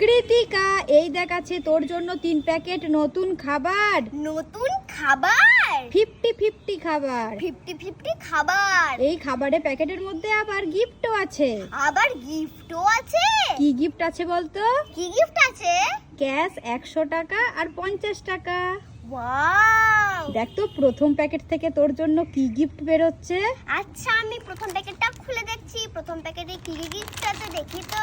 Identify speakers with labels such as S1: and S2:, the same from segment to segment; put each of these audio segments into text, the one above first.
S1: কৃতিকা এই দেখাচ্ছে তোর জন্য তিন প্যাকেট নতুন খাবার।
S2: নতুন খাবার?
S1: ফিফটি ফিফটি খাবার।
S2: ফিফটি ফিফটি খাবার।
S1: এই খাবারের প্যাকেটের মধ্যে আবার গিফটও আছে।
S2: আবার গিফটও আছে?
S1: কি গিফট আছে বলতো?
S2: কি গিফট আছে?
S1: ক্যাশ একশো টাকা আর পঞ্চাশ টাকা। দেখ তো প্রথম প্যাকেট থেকে তোর জন্য কি গিফট বেরোচ্ছে।
S2: আচ্ছা আমি প্রথম প্যাকেটটা খুলে দেখছি। প্রথম প্যাকেটে কি কি গিফট আছে দেখি তো।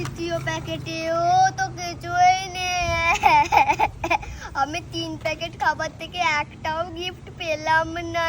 S2: তৃতীয় প্যাকেটেও তো কিছুই নেই আমি তিন প্যাকেট খাবার থেকে একটাও গিফট পেলাম না